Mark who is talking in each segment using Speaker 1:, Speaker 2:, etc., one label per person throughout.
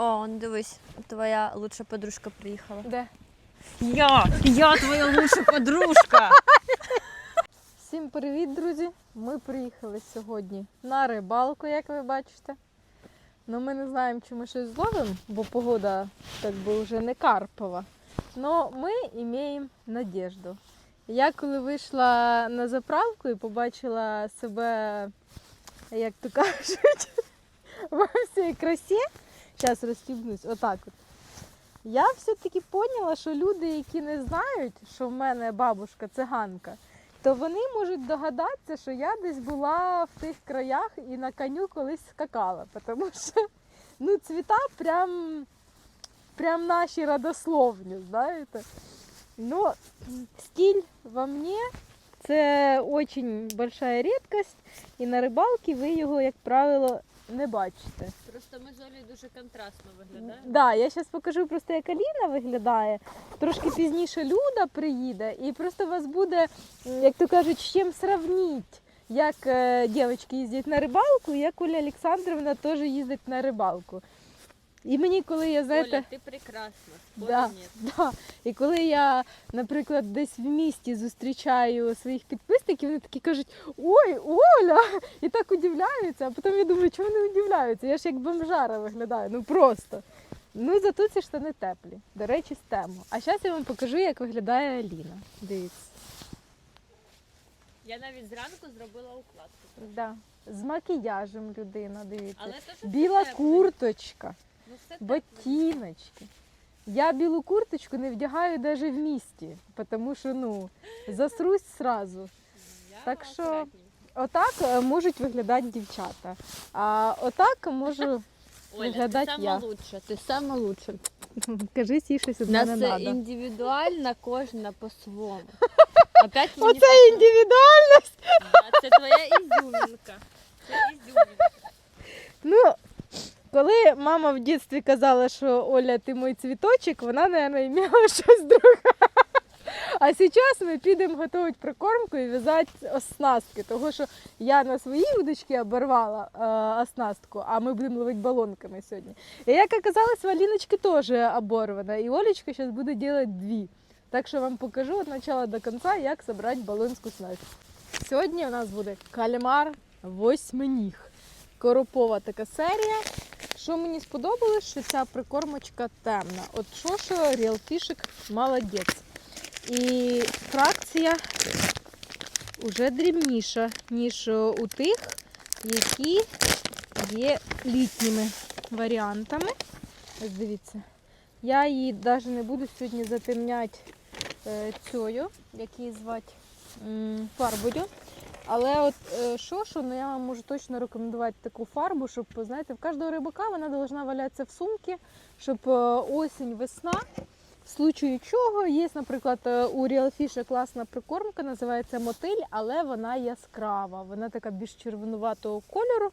Speaker 1: О, он, дивись, твоя лучша подружка приїхала.
Speaker 2: Де?
Speaker 1: Я! Я твоя лучша подружка!
Speaker 2: Всім привіт, друзі! Ми приїхали сьогодні на рибалку, як ви бачите. Ну, ми не знаємо, чи ми щось зловимо, бо погода так би вже не карпова. Но ми маємо надіжду. Я коли вийшла на заправку і побачила себе, як то кажуть, во всій красі, зараз розстібнусь, отак от. Я все-таки поняла, що люди, які не знають, що в мене бабушка циганка, то вони можуть догадатися, що я десь була в тих краях і на коню колись скакала. Тому що ну, цвіта прям, прям наші родословні, знаєте. Ну, стиль во мне це дуже большая рідкость, і на рибалці ви його, як правило, не бачите.
Speaker 1: Просто ми з дуже контрастно виглядаємо.
Speaker 2: Да, я зараз покажу просто, як Аліна виглядає. Трошки пізніше Люда приїде, і просто вас буде, як то кажуть, з чим сравніть, як е, дівчатки їздять на рибалку, як Оля Олександровна теж їздить на рибалку. І мені, коли я, знаєте,
Speaker 1: Оля, ти прекрасна.
Speaker 2: Да. Да. І коли я, наприклад, десь в місті зустрічаю своїх підписників, вони такі кажуть, ой, Оля! І так удивляються, а потім я думаю, чому вони удивляються? Я ж як бомжара виглядаю, ну просто. Ну, зато ці штани теплі. До речі, з тему. А зараз я вам покажу, як виглядає Аліна. Дивіться.
Speaker 1: Я навіть зранку зробила укладку.
Speaker 2: Да. З макіяжем людина, дивіться.
Speaker 1: Але то,
Speaker 2: Біла курточка.
Speaker 1: Ну.
Speaker 2: Ботиночки. Я білу курточку не вдягаю навіть в місті, тому що ну, засрусь сразу. Так що- Отак е, можуть виглядати дівчата. А отак можу
Speaker 1: Оля, ти сама
Speaker 2: я.
Speaker 1: лучша, ти сама лучша.
Speaker 2: кажи їй щось
Speaker 1: У
Speaker 2: від
Speaker 1: нас
Speaker 2: треба.
Speaker 1: індивідуальна кожна по-своєму. Опять мені
Speaker 2: Оце індивідуальність.
Speaker 1: Да, це твоя ізюмінка. Це ізюмінка.
Speaker 2: Ну, коли мама в дитинстві казала, що Оля, ти мій цвіточок, вона, мабуть, імела щось друге. А зараз ми підемо готувати прикормку і в'язати оснастки, тому що я на своїй удочці оборвала е, оснастку, а ми будемо ловити балонками сьогодні. І як оказалось, в Аліночки теж оборвана, і Олечка зараз буде робити дві. Так що вам покажу від початку до кінця, як зібрати балонську снасть. Сьогодні у нас буде кальмар восьминіг. Коропова така серія. Що мені сподобалось, що ця прикормочка темна. От що Real Fishик молодець. І фракція вже дрібніша, ніж у тих, які є літніми варіантами. Ось дивіться. Я її навіть не буду сьогодні затемняти е, цією, як її звати, фарбою. Але от е, що, що, ну я вам можу точно рекомендувати таку фарбу, щоб, знаєте, в кожного рибака вона повинна валятися в сумці, щоб е, осінь, весна, в случаю чого, є, наприклад, е, у Real класна прикормка, називається мотиль, але вона яскрава, вона така більш червонуватого кольору.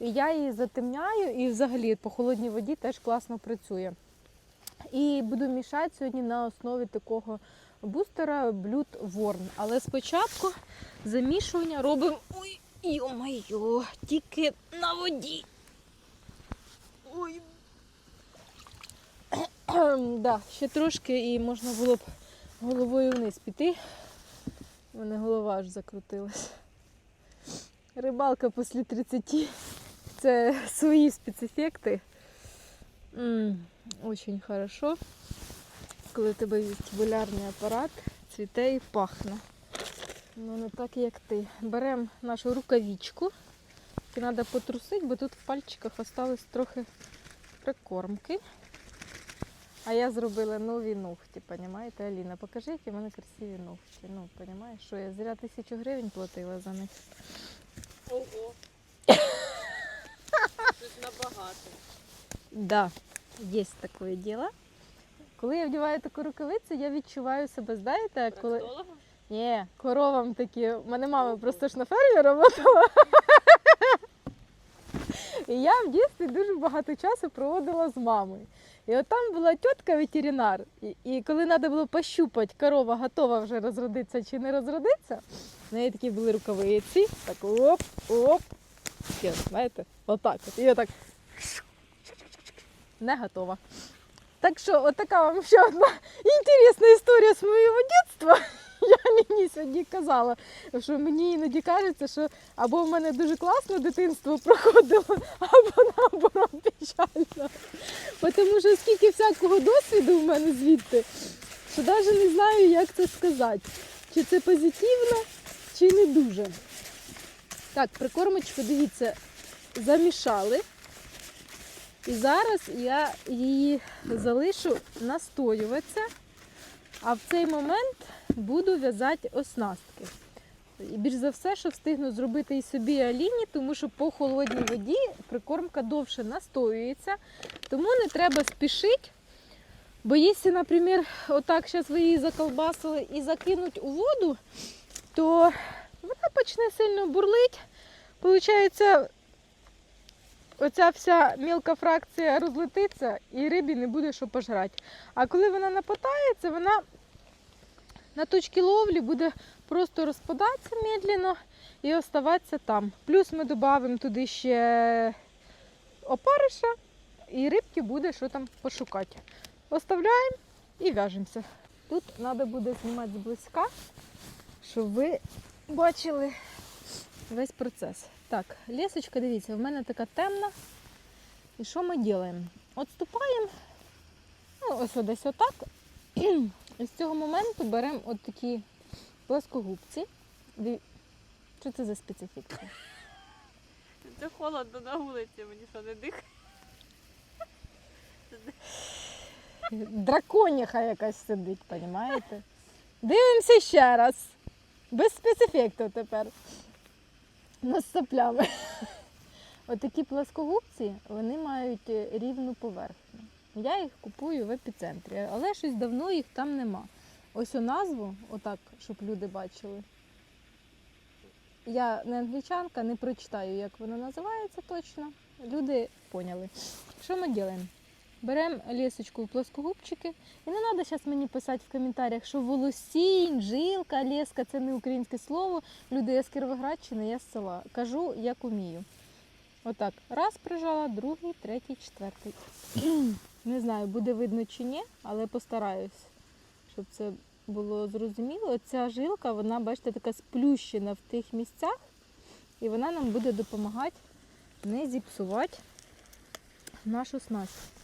Speaker 2: І я її затемняю і взагалі по холодній воді теж класно працює. І буду мішати сьогодні на основі такого бустера Блюд Ворн. Але спочатку замішування робимо. Ой, йо-майо, тільки на воді. Ой. да, ще трошки і можна було б головою вниз піти. У мене голова аж закрутилась. Рибалка після 30 це свої спецефекти. Очень хорошо, коли у тебе вестибулярний апарат цвіте і пахне. Ну не так, як ти. Беремо нашу рукавичку. Тільки треба потрусити, бо тут в пальчиках осталось трохи прикормки. А я зробила нові ногті, понімаєте, Аліна? Покажи, які в мене красиві ногті. Ну, понімаєш, що я зря тисячу гривень платила за них.
Speaker 1: Ого. Тут набагато.
Speaker 2: Да, є таке діло. Коли я вдіваю таку рукавицю, я відчуваю себе, знаєте, коли. Ні, коровам такі. У мене мама просто ж на фермі працювала. І я в дитинстві дуже багато часу проводила з мамою. І от там була тітка ветеринар. І, і коли треба було пощупати, корова готова вже розродитися чи не розродитися, в неї такі були рукавиці. Так оп, оп. Знаєте, отак. От. І я так не готова. Так що, от така вам ще одна інтересна історія з моєго дитинства. Я Ліні сьогодні казала, що мені іноді кажеться, що або в мене дуже класно дитинство проходило, або наоборот печально. Тому що скільки всякого досвіду в мене звідти, що навіть не знаю, як це сказати. Чи це позитивно, чи не дуже. Так, прикормочку, дивіться, замішали. І зараз я її залишу настоюватися, а в цей момент буду в'язати оснастки. І більш за все, що встигну зробити і собі і Аліні, тому що по холодній воді прикормка довше настоюється, тому не треба спішити. Бо якщо, наприклад, отак зараз ви її заколбасили і закинуть у воду, то вона почне сильно бурлить. Получається, оця вся мілка фракція розлетиться і рибі не буде що пожрати. А коли вона напотається, вона на точці ловлі буде просто розпадатися медленно і оставатися там. Плюс ми додамо туди ще опариша, і рибки буде що там пошукати. Оставляємо і в'яжемося. Тут треба буде знімати зблизька, щоб ви бачили весь процес. Так, лісочка, дивіться, в мене така темна. І що ми робимо? Отступаємо, ну, ось десь отак. І з цього моменту беремо от такі плоскогубці. Що це за специфіка?
Speaker 1: Це холодно на вулиці, мені що не дихає.
Speaker 2: Драконіха якась сидить, розумієте? Дивимося ще раз. Без спецефекту тепер. З соплями. Отакі плоскогубці, вони мають е, рівну поверхню. Я їх купую в епіцентрі, але щось давно їх там нема. Ось у назву, отак, щоб люди бачили. Я не англічанка, не прочитаю, як воно називається точно. Люди поняли. Що ми робимо? Беремо лісочку в плоскогубчики. І не треба зараз мені писати в коментарях, що волосінь, жилка, леска це не українське слово. Люди, я з Кіровоградщини, я з села. Кажу, як умію. Отак. Раз прижала, другий, третій, четвертий. Не знаю, буде видно чи ні, але постараюсь, щоб це було зрозуміло. Ця жилка, вона, бачите, така сплющена в тих місцях, і вона нам буде допомагати не зіпсувати нашу снасть.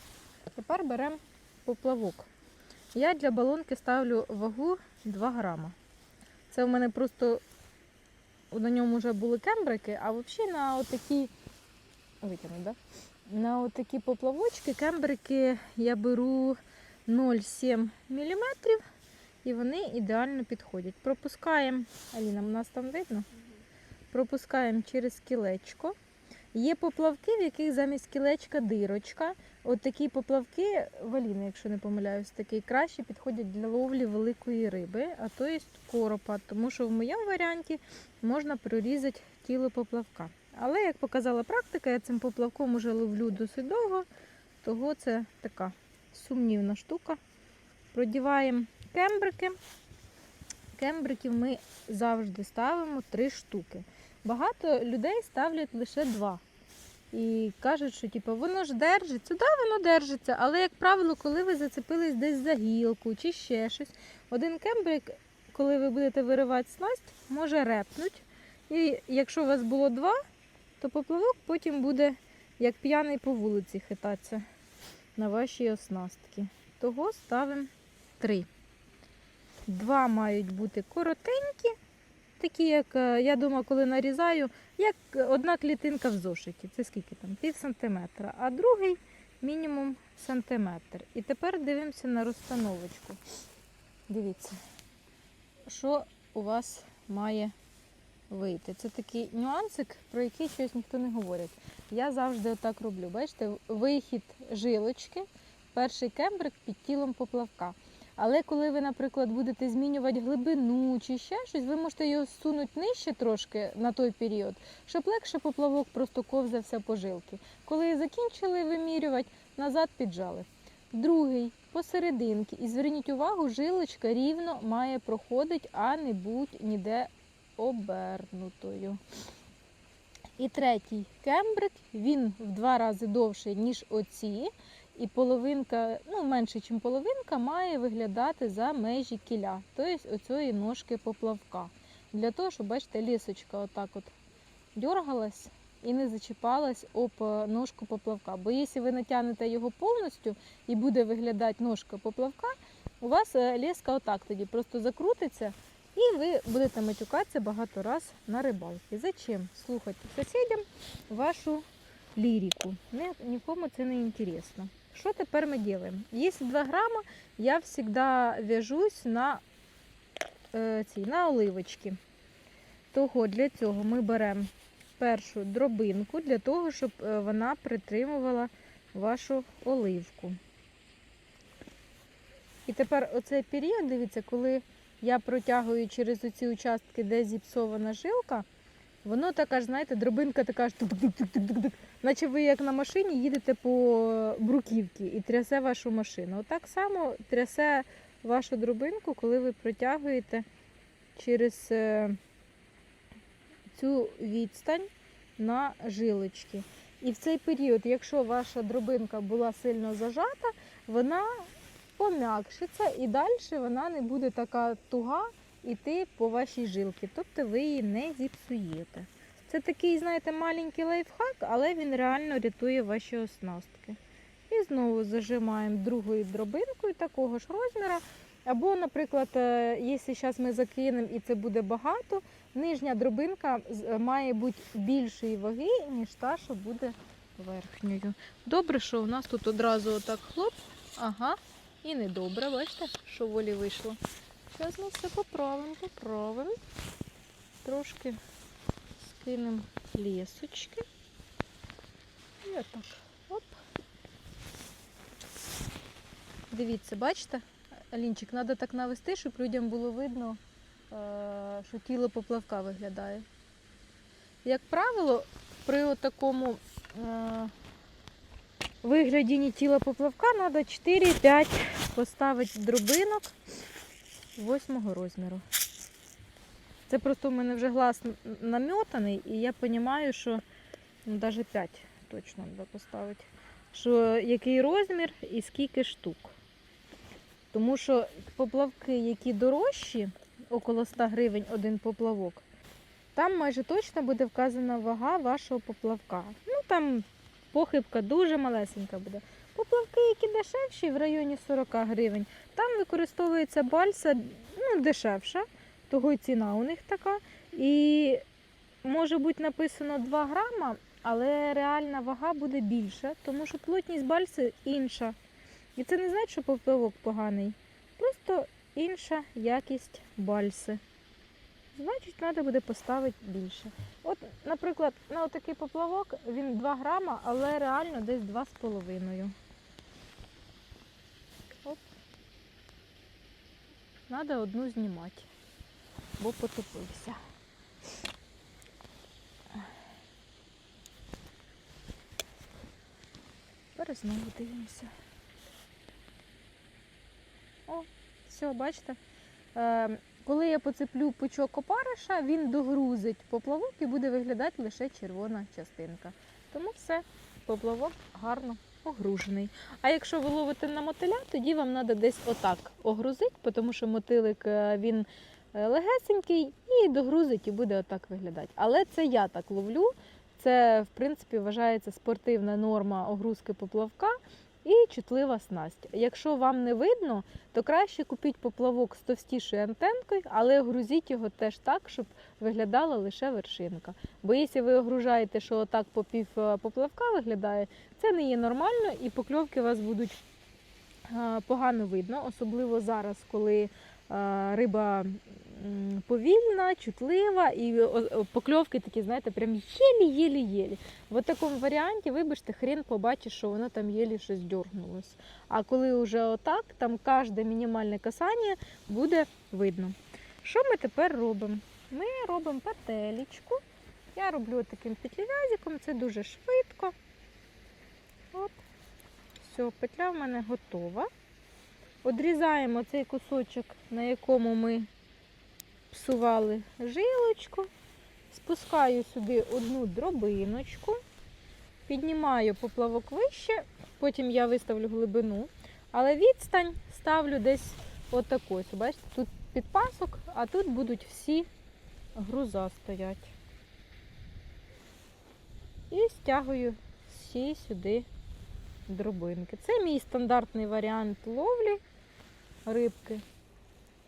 Speaker 2: Тепер беремо поплавок. Я для балонки ставлю вагу 2 грама. Це в мене просто на ньому вже були кембрики, а взагалі на отакі витягну, да? на отакі поплавочки, кембрики я беру 0,7 мм і вони ідеально підходять. Пропускаємо, Аліна, у нас там видно? Пропускаємо через кілечко. Є поплавки, в яких замість кілечка дирочка. От такі поплавки, валіни, якщо не помиляюсь, такі краще підходять для ловлі великої риби, а то є коропа, тому що в моєму варіанті можна прорізати тіло поплавка. Але, як показала практика, я цим поплавком уже ловлю досить довго, того це така сумнівна штука. Продіваємо кембрики. Кембриків ми завжди ставимо три штуки. Багато людей ставлять лише два. І кажуть, що типу, воно ж держиться. Да, воно держиться, але, як правило, коли ви зацепились десь за гілку чи ще щось, один кембрик, коли ви будете виривати снасть, може репнуть. І якщо у вас було два, то поплавок потім буде як п'яний по вулиці хитатися на вашій оснастки. Того ставимо три. Два мають бути коротенькі, такі, як е, я думаю, коли нарізаю, як одна клітинка в зошиті. Це скільки там? Пів сантиметра, а другий мінімум сантиметр. І тепер дивимося на розстановочку. Дивіться, що у вас має вийти. Це такий нюансик, про який щось ніхто не говорить. Я завжди отак роблю. Бачите, вихід жилочки, перший кембрик під тілом поплавка. Але коли ви, наприклад, будете змінювати глибину чи ще щось, ви можете його сунути нижче трошки на той період, щоб легше поплавок просто ковзався по жилки. Коли закінчили вимірювати, назад піджали. Другий посерединки. І зверніть увагу, жилочка рівно має проходити, а не будь ніде обернутою. І третій кембрик, він в два рази довший, ніж оці. І половинка, ну менше, ніж половинка, має виглядати за межі кіля, тобто оцієї ножки поплавка. Для того, щоб, бачите, лісочка отак от дергалась і не зачіпалась об е, ножку поплавка. Бо якщо ви натягнете його повністю і буде виглядати ножка поплавка, у вас е, леска отак тоді просто закрутиться, і ви будете матюкатися багато раз на рибалці. Зачем слухати сусідям вашу лірику? Ні, нікому це не інтересно. Що тепер ми робимо? Якщо 2 грама, я завжди в'яжусь на, ці, на оливочки. Того для цього ми беремо першу дробинку для того, щоб е, вона притримувала вашу оливку. І тепер оцей період, дивіться, коли я протягую через оці участки, де зіпсована жилка, воно така ж, знаєте, дробинка така ж тук-тук-тук-тук-тук, наче ви як на машині їдете по бруківці і трясе вашу машину. Отак само трясе вашу дробинку, коли ви протягуєте через е, цю відстань на жилочки. І в цей період, якщо ваша дробинка була сильно зажата, вона пом'якшиться і далі вона не буде така туга йти по вашій жилці. Тобто ви її не зіпсуєте. Це такий, знаєте, маленький лайфхак, але він реально рятує ваші оснастки. І знову зажимаємо другою дробинкою такого ж розміру. Або, наприклад, е, якщо зараз ми закинемо і це буде багато, нижня дробинка має бути більшої ваги, ніж та, що буде верхньою. Добре, що у нас тут одразу отак хлоп. Ага. І не добре, бачите, що волі вийшло. Зараз ми все поправимо, поправимо. Трошки скинемо лісочки. І отак. Оп. Дивіться, бачите? Алінчик, треба так навести, щоб людям було видно, е, що тіло поплавка виглядає. Як правило, при такому вигляді тіла поплавка треба 4-5 поставити дробинок восьмого розміру. Це просто у мене вже глаз намьотаний, і я розумію, що ну, навіть 5 точно треба поставити. Що який розмір і скільки штук. Тому що поплавки, які дорожчі, около 100 гривень один поплавок, там майже точно буде вказана вага вашого поплавка. Ну там похибка дуже малесенька буде. Поплавки, які дешевші, в районі 40 гривень, там використовується бальса ну, дешевша, того й ціна у них така. І може бути написано 2 грама, але реальна вага буде більша, тому що плотність бальси інша. І це не значить, що поплавок поганий. Просто інша якість бальси. Значить, треба буде поставити більше. От, наприклад, на отакий поплавок він 2 грама, але реально десь 2,5. Треба одну знімати, бо потопився. Тепер знову дивимося. О, все, бачите? Е, коли я поцеплю пучок опариша, він догрузить поплавок і буде виглядати лише червона частинка. Тому все, поплавок гарно огружений. А якщо ви ловите на мотиля, тоді вам треба десь отак огрузити, тому що мотилик е, він е, легесенький і догрузить і буде отак виглядати. Але це я так ловлю. Це, в принципі, вважається спортивна норма огрузки поплавка і чутлива снасть. Якщо вам не видно, то краще купіть поплавок з товстішою антенкою, але огрузіть його теж так, щоб виглядала лише вершинка. Бо якщо ви огружаєте, що отак по пів е, поплавка виглядає, це не є нормально і покльовки у вас будуть е, погано видно, особливо зараз, коли е, риба повільна, чутлива, і покльовки такі, знаєте, прям єлі-єлі-єлі. В такому варіанті, вибачте, хрен побачиш, що воно там єлі щось дьоргнулось. А коли вже отак, там кожне мінімальне касання буде видно. Що ми тепер робимо? Ми робимо петелечку. Я роблю таким петлевязиком, це дуже швидко. От. Все, петля в мене готова. Одрізаємо цей кусочок, на якому ми псували жилочку. Спускаю сюди одну дробиночку. піднімаю поплавок вище, потім я виставлю глибину, але відстань ставлю десь отаку. Ось, Бачите, тут підпасок, а тут будуть всі груза стоять. І стягую всі сюди дробинки. Це мій стандартний варіант ловлі рибки.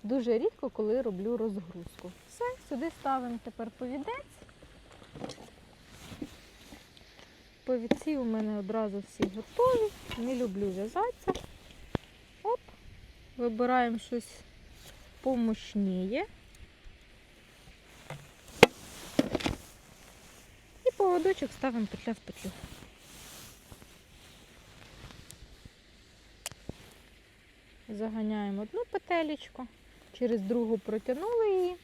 Speaker 2: Дуже рідко, коли роблю розгрузку. Все, сюди ставимо тепер повідець. Повідці у мене одразу всі готові. Не люблю в'язатися. Оп. Вибираємо щось помощніє. І поводочок ставимо петля в петлю. Заганяємо одну петелечку, через другу протягнули її.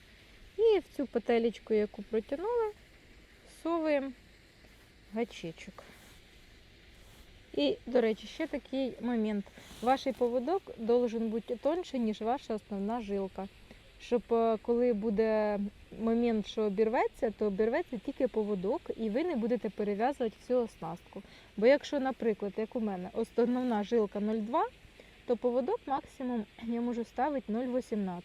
Speaker 2: І в цю петелечку, яку протягнули, всовуємо гачечок. І, до речі, ще такий момент. Ваш поводок должен бути тоньше, ніж ваша основна жилка. Щоб е, коли буде момент, що обірветься, то обірветься тільки поводок, і ви не будете перев'язувати всю оснастку. Бо якщо, наприклад, як у мене, основна жилка 0,2, то поводок максимум я можу ставити 0,18.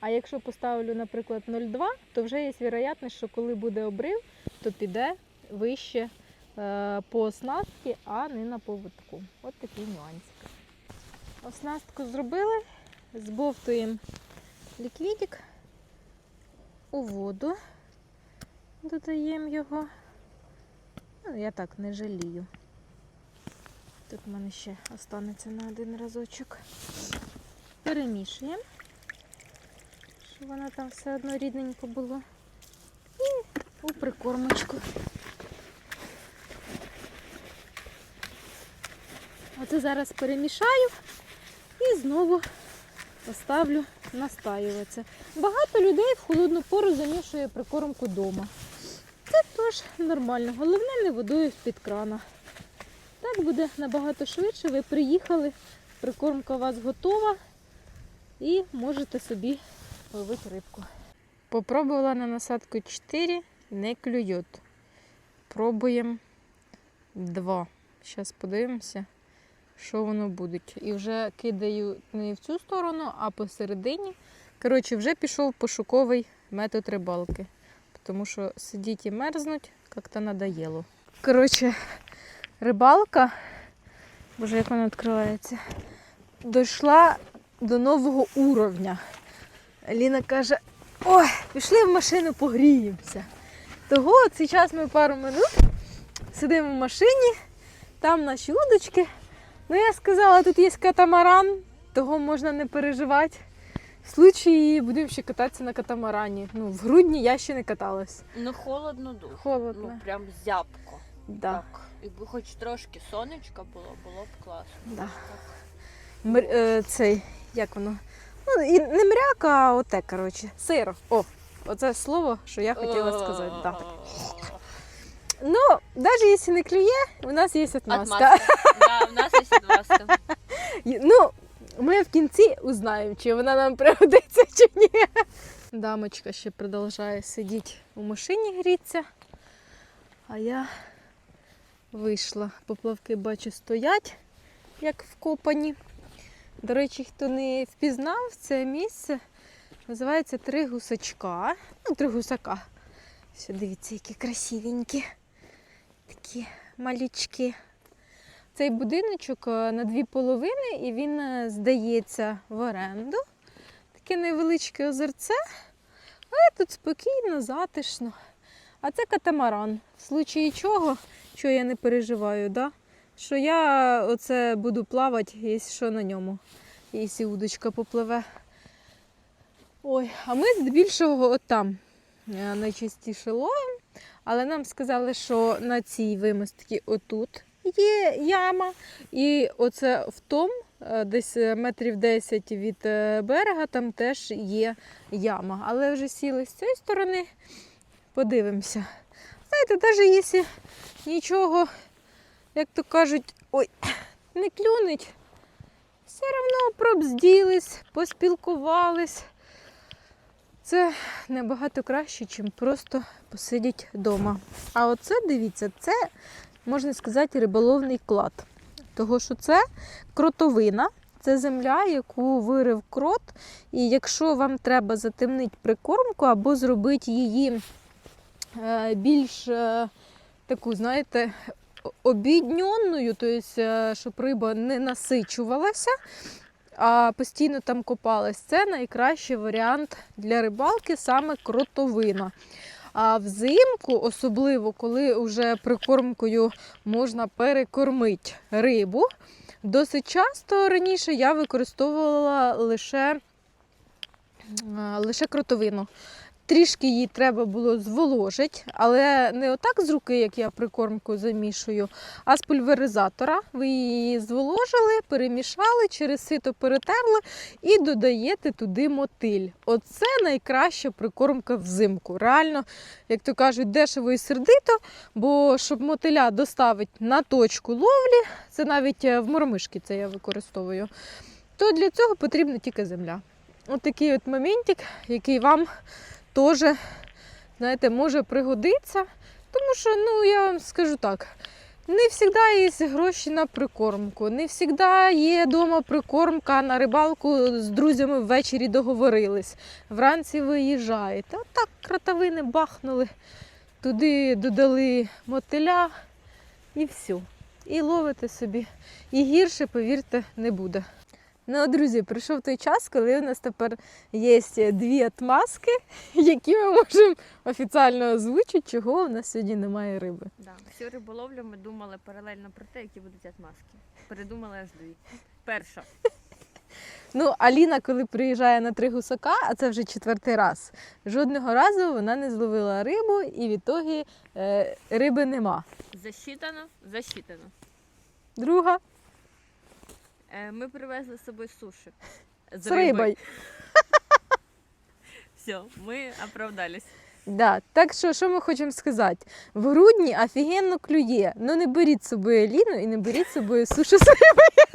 Speaker 2: А якщо поставлю, наприклад, 0,2, то вже є вероятність, що коли буде обрив, то піде вище е, по оснастці, а не на поводку. От такий нюансик. Оснастку зробили, збовтуємо ліквідик у воду, додаємо його. Ну, я так не жалію. Тут в мене ще останеться на один разочок. Перемішуємо, щоб воно там все одно рідненько було. І у прикормочку. Оце зараз перемішаю і знову поставлю настаюватися. Багато людей в холодну пору замішує прикормку вдома. Це теж нормально. Головне не водою з-під крана. Так буде набагато швидше. Ви приїхали, прикормка у вас готова і можете собі ловити рибку. Попробувала на насадку 4, не клює. Пробуємо 2. Зараз подивимося, що воно буде. І вже кидаю не в цю сторону, а посередині. Коротше, вже пішов пошуковий метод рибалки. Тому що сидіть і мерзнуть, як-то надоело. Коротше, рибалка, боже, як вона відкривається, дійшла до нового уровня. Ліна каже, ой, пішли в машину погріємося. Того цей час ми пару минут сидимо в машині, там наші удочки. Ну, я сказала, тут є катамаран, того можна не переживати. В случаї будемо ще кататися на катамарані. Ну, в грудні я ще не каталась.
Speaker 1: Ну холодно дуже.
Speaker 2: Холодно.
Speaker 1: Ну прям зябко.
Speaker 2: Да.
Speaker 1: Так. Якби хоч трошки сонечка було, було б класно.
Speaker 2: Да. Мр, е, цей, як воно? Ну, і не мряка, а оте, коротше. Сиро. О, оце слово, що я хотіла сказати. Да. Ну, навіть якщо не клює, у нас є отмазка.
Speaker 1: Да, в нас є отмазка.
Speaker 2: Ну, ми в кінці узнаємо, чи вона нам пригодиться, чи ні. Дамочка ще продовжує сидіти у машині грітися. А я вийшла. Поплавки бачу стоять, як вкопані. До речі, хто не впізнав це місце, називається Три гусачка. Ну, три гусака. Все, дивіться, які красивенькі. Такі малючки. Цей будиночок е, на дві половини і він е, здається в оренду. Таке невеличке озерце, але тут спокійно, затишно. А це катамаран. В случаї чого, що я не переживаю, да? що я оце буду плавати, якщо що на ньому, якщо удочка попливе. Ой, а ми здебільшого от там е, найчастіше ловимо, але нам сказали, що на цій вимостці отут є яма, і оце в том, е, десь метрів 10 від е, берега, там теж є яма. Але вже сіли з цієї сторони, подивимося. Знаєте, навіть якщо нічого, як то кажуть, ой, не клюнуть, все одно пробзділись, поспілкувались. Це набагато краще, ніж просто посидіти вдома. А оце, дивіться, це можна сказати, риболовний клад. Того, що це кротовина, це земля, яку вирив крот. І якщо вам треба затемнити прикормку або зробити її більш е, таку, знаєте, обідньонною, тобто, е, щоб риба не насичувалася, а постійно там копалась, це найкращий варіант для рибалки саме кротовина. А взимку, особливо коли вже прикормкою можна перекормити рибу, досить часто раніше я використовувала лише, е, лише кротовину. Трішки її треба було зволожити, але не отак з руки, як я прикормку замішую, а з пульверизатора. Ви її зволожили, перемішали, через сито перетерли і додаєте туди мотиль. Оце найкраща прикормка взимку. Реально, як то кажуть, дешево і сердито, бо щоб мотиля доставити на точку ловлі, це навіть е, в мормишки це я використовую, то для цього потрібна тільки земля. От такий от моментик, який вам теж, знаєте, може пригодитися. Тому що, ну, я вам скажу так, не завжди є гроші на прикормку, не завжди є вдома прикормка на рибалку з друзями ввечері договорились. Вранці виїжджаєте. Отак кротовини бахнули, туди додали мотиля і все. І ловите собі. І гірше, повірте, не буде. Ну, друзі, прийшов той час, коли у нас тепер є дві отмазки, які ми можемо офіційно озвучити, чого у нас сьогодні немає риби.
Speaker 1: Да. Всю риболовлю ми думали паралельно про те, які будуть отмазки. Передумали аж дві. Перша.
Speaker 2: Ну, Аліна, коли приїжджає на три гусака, а це вже четвертий раз, жодного разу вона не зловила рибу, і в ітогі е, риби нема.
Speaker 1: Засчитано, засчитано.
Speaker 2: Друга
Speaker 1: ми привезли з собою суші.
Speaker 2: з рибою.
Speaker 1: Все, ми оправдались.
Speaker 2: Да. Так що, що ми хочемо сказати? В грудні офігенно клює. Ну не беріть з собою Ліну і не беріть з собою суші з рибою.